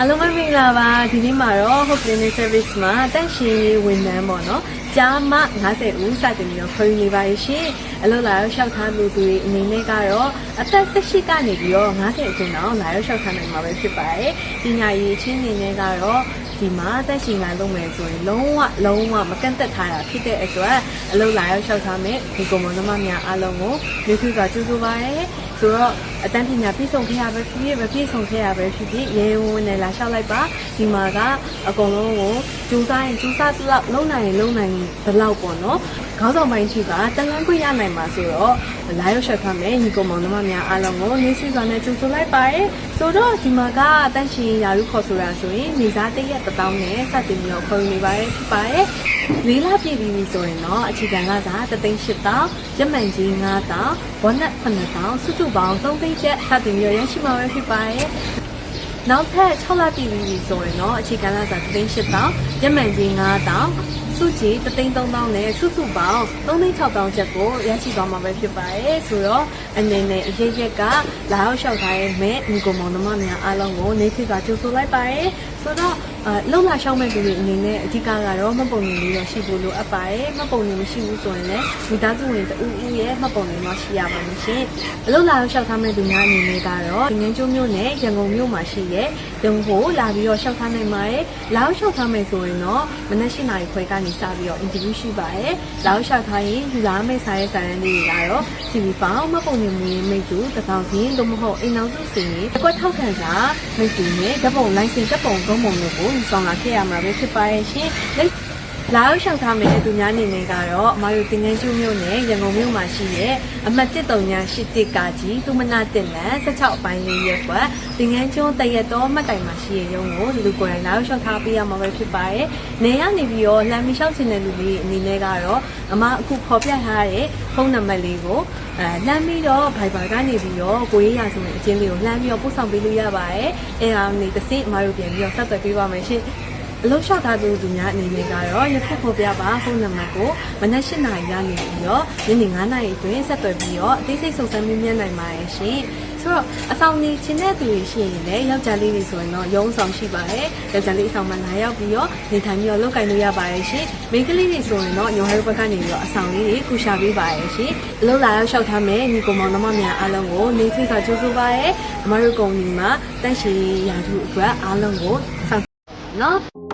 အလုံးမင်္ဂလာပါဒီနေ့မှာတော့ Hope Cleaning Service မှာတန့်ရှင်ရေးဝန်ထမ်းပေါ့နော်ကြားမ90ဦးစတင်ပြီးတော့ခေါ်ယူနေပါရှင်အလုပ်လာရောက်လျှောက်ထားလူတွေအနေနဲ့ကတော့အသက်18ကနေပြီးတော့90အတွင်းတော့လာရောက်လျှောက်ထားနိုင်မှာပဲဖြစ်ပါတယ်ပညာရေးအချင်းအနေနဲ့ကတော့ ဒီမှာတက်ရှင်လာလုပ်မယ်ဆိုရင်လုံးဝလုံးဝမကန့်သက်ထားတာဖြစ်တဲ့အတွက်အလုပ်လာရောက်လျှောက်ထားမယ်ဒီကွန်မန်နမများအားလုံးကိုကျေးဇူးစွာကျေးဇူးပါတယ်ဆိုတော့အတန်းပညာပြည့်စုံခဲ့ရပဲဖြစ်ဖြစ်မပြည့်စုံခဲ့ရပဲဖြစ်ဖြစ်ရေဝင်နဲ့လာလျှောက်လိုက်ပါဒီမှာကအကုန်လုံးကိုကြိုးစားရင်ကြိုးစားသလောက်လုံနိုင်ရင်လုံနိုင်သလောက်ပေါ့နော်ခေါင်းဆောင်ပိုင်းရှိပါတလန်းခွင့်ရနိုင်မှာဆိုတော့လာရောက်လျှောက်ထားမယ်ညီကောင်မောင်နှမများအားလုံးကိုနေစီစွာနဲ့ကြိုးဆိုလိုက်ပါတယ်ဆိုတော့ဒီမှာကတန့်ရှင်ရာလူခေါ်ဆိုတာဆိုရင်နေစားတရက်တစ်တောင်းနဲ့စတင်ပြီးတော့ခေါ်ယူနေပါတယ်ဖြစ်ပါတယ်လေးလပြည့်ပြီးပြီဆိုရင်တော့အခြေခံကစားတသိန်း၈တောင်းရမှန်ကြီး9တောင်းဘောနက်9တောင်းစုစုပေါင်း3သိန်းကျပ်စတင်ပြီးတော့ရရှိမှာပဲဖြစ်ပါတယ်နောက်ထပ်6လပြည့်ပြီဆိုရင်တော့အခြေခံကစားတသိန်း၈တောင်းရမှန်ကြီး9တောင်း စုကြည်တသိန်း3000နဲ့စုစုပေါင်း3600ကျပ်ကိုရရှိသွားမှာပဲဖြစ်ပါတယ်ဆိုတော့အနေနဲ့အရေးရက်ကလာရောက်လျှောက်ထားရဲ့မဲ့ညီကိုမောင်နှမများအားလုံးကိုနေဖြစ်စွာကြိုဆိုလိုက်ပါတယ်ဆိုတော့အလုံလာရှောင်းမဲ့သူတွေအနေနဲ့အဓိကကတော့မှတ်ပုံနေလေးတော့ရှိဖို့လိုအပ်ပါတယ်မှတ်ပုံနေမရှိဘူးဆိုရင်လည်းမိသားစုဝင်တဦးဦးရဲ့မှတ်ပုံနေမှရှိရပါမယ်ရှင်အလုံလာရောက်လျှောက်ထားမဲ့သူများအနေနဲ့ကတော့ငင်းကျိုးမျိုးနဲ့ရန်ကုန်မြို့မှာရှိရဲ့ရုံကိုလာပြီးတော့လျှောက်ထားနိုင်ပါတယ်လာရောက်လျှောက်ထားမယ်ဆိုရင်တော့မနက်၈နာရီခွဲကနေစပြီးတော့ interview ရှိပါတယ်လာရောက်လျှောက်ထားရင်ယူလာမယ့်စာရေးစာရန်လေးတွေကတော့ CV ပေါင်းမှတ်ပုံနေမူရင်းမိတ်သူတစ်ထောင်စီသို့မဟုတ်အိမ်နောက်စုစီရင်အကွက်ထောက်ခံစာမိတ်သူနဲ့ဓာတ်ပုံလိုင်စင်ဓာတ်ပုံသုံးပုံတို့ကိုဆောင်လာခဲ့ရမှာပဲဖြစ်ပါရဲ့ရှင် လက်လာရောက်ရှောက်ထားမယ့်သူများအနေနဲ့ကတော့အမတို့တင်ငန်းကျူးမြို့နယ်ရန်ကုန်မြို့မှာရှိတဲ့အမတ်တစ်တုံညာရှိတစ်ကာကြီးသူမနာတင်လန်16အပိုင်းလေးရက်ကွက်တင်ငန်းကျုံတရက်တော်မှတ်တိုင်မှာရှိတဲ့ရုံကိုလူကိုယ်တိုင်လာရောက်ရှောက်ထားပေးရမှာပဲဖြစ်ပါရဲ့နေရနေပြီးတော့လမ်းမလျှောက်ချင်တဲ့လူတွေအနေနဲ့ကတော့အမအခုခေါ်ပြထားတဲ့ဖုန်းနံပါတ်လေးကိုအဲလှမ်းပြီးတော့ Viber ကနေပြီးတော့ကိုရေးရဆိုတဲ့အချင်းလေးကိုလှမ်းပြီးတော့ပို့ဆောင်ပေးလို့ရပါတယ်အဲဒါနေတစ်စိအမတို့ပြန်ပြီးတော့ဆက်သွယ်ပေးပါမယ်ရှင် အလုပ်လျှောက်ထားသူသူများအနေနဲ့ကတော့ရခုဖော်ပြပါဖုန်းနံပါတ်ကိုမနက်၈နာရီရနေပြီးတော့ညနေ9နာရီအတွင်းဆက်သွယ်ပြီးတော့အသေးစိတ်စုံစမ်းမြင်မြန်နိုင်ပါတယ်ရှင်ဆိုတော့အဆောင်နေခြင်းတဲ့သူတွေရှိရင်လည်းယောက်ျားလေးတွေဆိုရင်တော့ရုံးဆောင်ရှိပါတယ်ယောက်ျားလေးအဆောင်မှာလာရောက်ပြီးတော့နေထိုင်ပြီးတော့လုပ်ကိုင်လို့ရပါတယ်ရှင်မိန်းကလေးတွေဆိုရင်တော့ညော်ဟဲဘက်ကနေပြီးတော့အဆောင်လေးတွေကူရှာပေးပါတယ်ရှင်အလုပ်လာရောက်လျှောက်ထားမယ်ညီကောင်မောင်နှမများအားလုံးကိုနေထွေးစွာကြိုးဆိုပါရစေအမတို့ကုမ္ပဏီမှာတန့်ရှည်ရာထူးအတွက်အားလုံးကိုဆောင်နော်